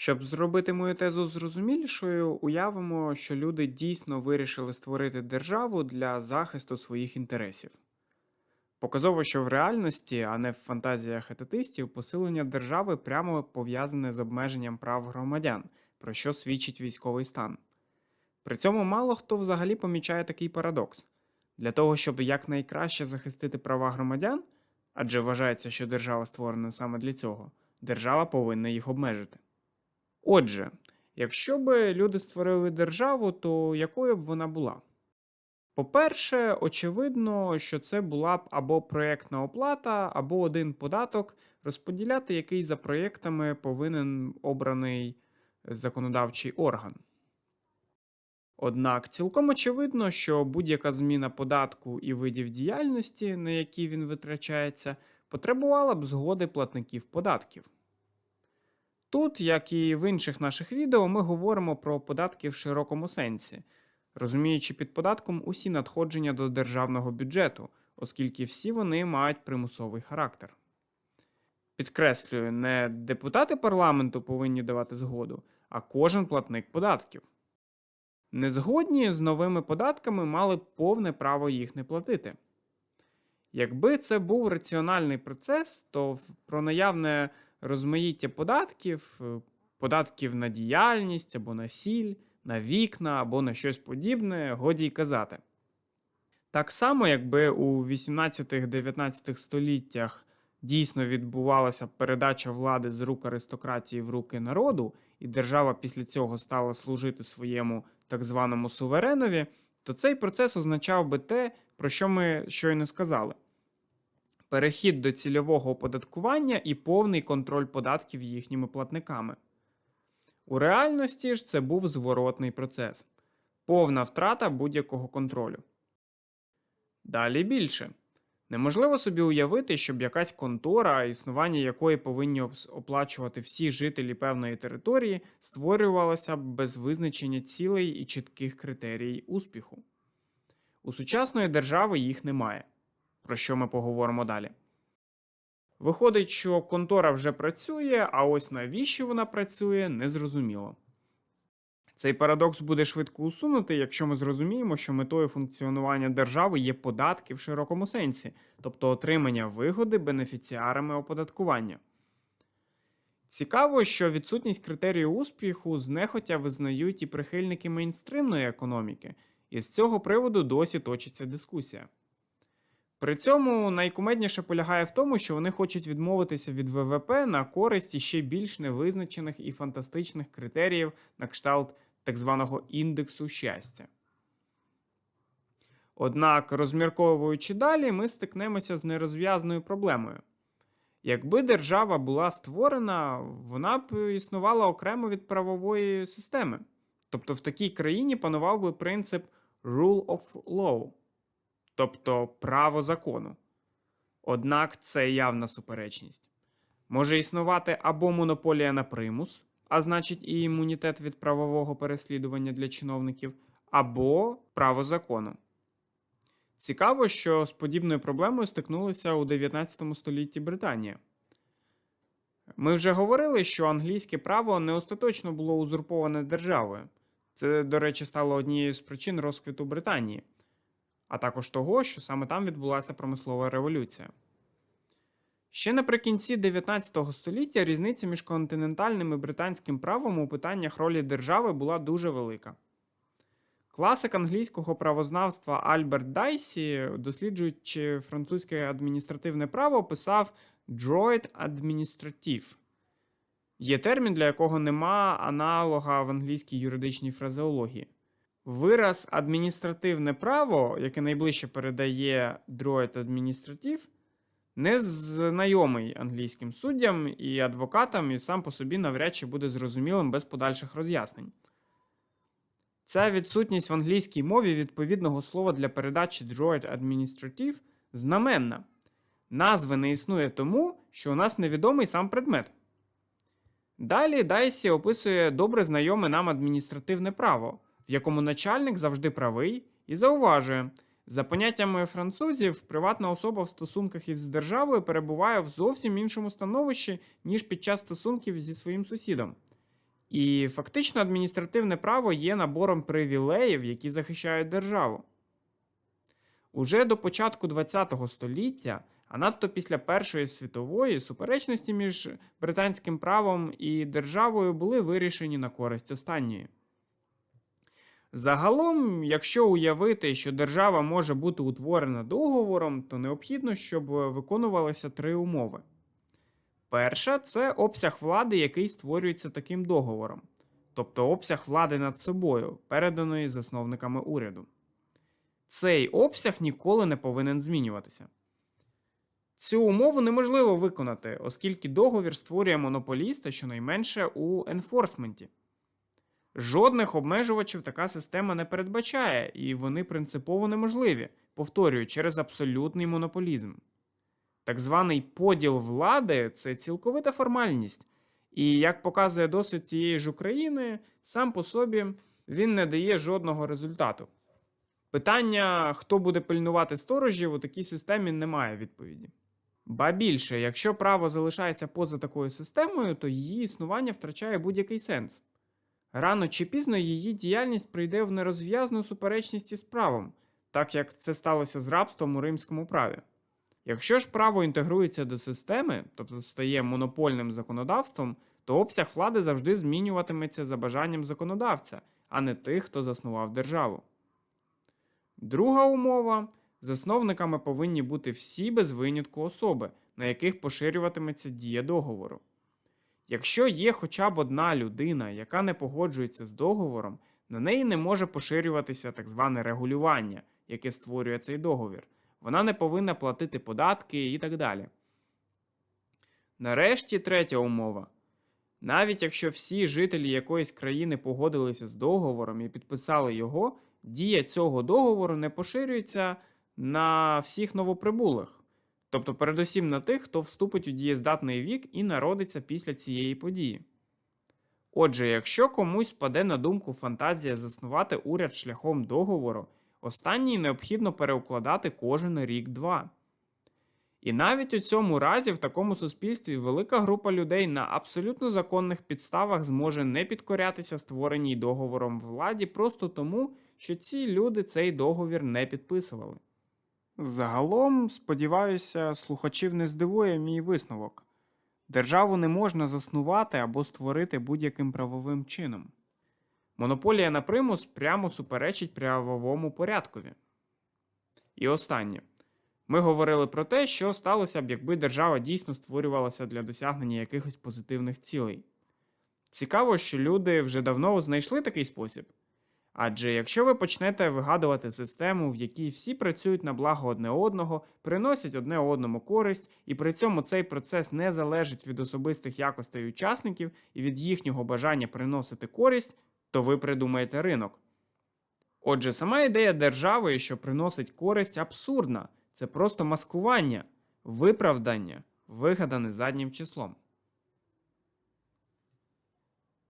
Щоб зробити мою тезу зрозумілішою, уявимо, що люди дійсно вирішили створити державу для захисту своїх інтересів. Показово, що в реальності, а не в фантазіях етатистів, посилення держави прямо пов'язане з обмеженням прав громадян, про що свідчить військовий стан. При цьому мало хто взагалі помічає такий парадокс. Для того, щоб якнайкраще захистити права громадян, адже вважається, що держава створена саме для цього, держава повинна їх обмежити. Отже, якщо б люди створили державу, то якою б вона була? По-перше, очевидно, що це була б або проєктна оплата, або один податок, розподіляти який за проєктами повинен обраний законодавчий орган. Однак цілком очевидно, що будь-яка зміна податку і видів діяльності, на які він витрачається, потребувала б згоди платників податків. Тут, як і в інших наших відео, ми говоримо про податки в широкому сенсі, розуміючи під податком усі надходження до державного бюджету, оскільки всі вони мають примусовий характер. Підкреслюю, не депутати парламенту повинні давати згоду, а кожен платник податків. Незгодні з новими податками мали б повне право їх не платити. Якби це був раціональний процес, то про наявне розмаїття податків, е, податків на діяльність або на сіль, на вікна або на щось подібне, годі й казати. Так само, якби у 18-19 століттях дійсно відбувалася передача влади з рук аристократії в руки народу, і держава після цього стала служити своєму так званому суверенові, то цей процес означав би те, про що ми щойно сказали перехід до цільового оподаткування і повний контроль податків їхніми платниками. У реальності ж це був зворотний процес повна втрата будь-якого контролю. Далі більше. Неможливо собі уявити, щоб якась контора, існування якої повинні оплачувати всі жителі певної території, створювалася без визначення цілей і чітких критерій успіху. У сучасної держави їх немає про що ми поговоримо далі. Виходить, що контора вже працює, а ось навіщо вона працює, незрозуміло. Цей парадокс буде швидко усунути, якщо ми зрозуміємо, що метою функціонування держави є податки в широкому сенсі, тобто отримання вигоди бенефіціарами оподаткування. Цікаво, що відсутність критерію успіху знехотя визнають і прихильники мейнстримної економіки, і з цього приводу досі точиться дискусія. При цьому найкумедніше полягає в тому, що вони хочуть відмовитися від ВВП на користь іще більш невизначених і фантастичних критеріїв на кшталт так званого індексу щастя. Однак, розмірковуючи далі, ми стикнемося з нерозв'язною проблемою. Якби держава була створена, вона б існувала окремо від правової системи. Тобто в такій країні панував би принцип rule of law тобто право закону. Однак це явна суперечність. Може існувати або монополія на примус, а значить і імунітет від правового переслідування для чиновників, або право закону. Цікаво, що з подібною проблемою стикнулися у 19 столітті Британія. Ми вже говорили, що англійське право не остаточно було узурповане державою. Це, до речі, стало однією з причин розквіту Британії а також того, що саме там відбулася промислова революція. Ще наприкінці 19 століття різниця між континентальним і британським правом у питаннях ролі держави була дуже велика. Класик англійського правознавства Альберт Дайсі, досліджуючи французьке адміністративне право, писав droit administrative. Є термін, для якого нема аналога в англійській юридичній фразеології. Вираз адміністративне право, яке найближче передає droit адміністратив, не знайомий англійським суддям і адвокатам, і сам по собі навряд чи буде зрозумілим без подальших роз'яснень. Ця відсутність в англійській мові відповідного слова для передачі droit адміністратив знаменна. Назви не існує тому, що у нас невідомий сам предмет. Далі Дайсі описує добре знайоме нам адміністративне право в якому начальник завжди правий, і зауважує, за поняттями французів, приватна особа в стосунках із державою перебуває в зовсім іншому становищі, ніж під час стосунків зі своїм сусідом. І фактично адміністративне право є набором привілеїв, які захищають державу. Уже до початку ХХ століття, а надто після Першої світової, суперечності між британським правом і державою були вирішені на користь останньої. Загалом, якщо уявити, що держава може бути утворена договором, то необхідно, щоб виконувалися три умови. Перша це обсяг влади, який створюється таким договором, тобто обсяг влади над собою, переданої засновниками уряду. Цей обсяг ніколи не повинен змінюватися. Цю умову неможливо виконати, оскільки договір створює монополіста щонайменше у енфорсменті. Жодних обмежувачів така система не передбачає, і вони принципово неможливі, повторюю, через абсолютний монополізм. Так званий поділ влади це цілковита формальність, і як показує досвід цієї ж України, сам по собі він не дає жодного результату. Питання, хто буде пильнувати сторожів, у такій системі немає відповіді. Ба більше, якщо право залишається поза такою системою, то її існування втрачає будь-який сенс. Рано чи пізно її діяльність прийде в нерозв'язну суперечність із правом, так як це сталося з рабством у римському праві. Якщо ж право інтегрується до системи, тобто стає монопольним законодавством, то обсяг влади завжди змінюватиметься за бажанням законодавця, а не тих, хто заснував державу. Друга умова засновниками повинні бути всі без винятку особи, на яких поширюватиметься дія договору. Якщо є хоча б одна людина, яка не погоджується з договором, на неї не може поширюватися так зване регулювання, яке створює цей договір. Вона не повинна платити податки і так далі. Нарешті третя умова. Навіть якщо всі жителі якоїсь країни погодилися з договором і підписали його, дія цього договору не поширюється на всіх новоприбулих, тобто передусім на тих, хто вступить у дієздатний вік і народиться після цієї події. Отже, якщо комусь паде на думку фантазія заснувати уряд шляхом договору, останній необхідно переукладати кожен рік-два. І навіть у цьому разі в такому суспільстві велика група людей на абсолютно законних підставах зможе не підкорятися створеній договором владі просто тому, що ці люди цей договір не підписували. Загалом, сподіваюся, слухачів не здивує мій висновок. Державу не можна заснувати або створити будь-яким правовим чином. Монополія на примус прямо суперечить правовому порядкові. І останнє. Ми говорили про те, що сталося б, якби держава дійсно створювалася для досягнення якихось позитивних цілей. Цікаво, що люди вже давно знайшли такий спосіб. Адже якщо ви почнете вигадувати систему, в якій всі працюють на благо одне одного, приносять одне одному користь, і при цьому цей процес не залежить від особистих якостей учасників і від їхнього бажання приносити користь, то ви придумаєте ринок. Отже, сама ідея держави, що приносить користь, абсурдна. Це просто маскування, виправдання, вигадане заднім числом.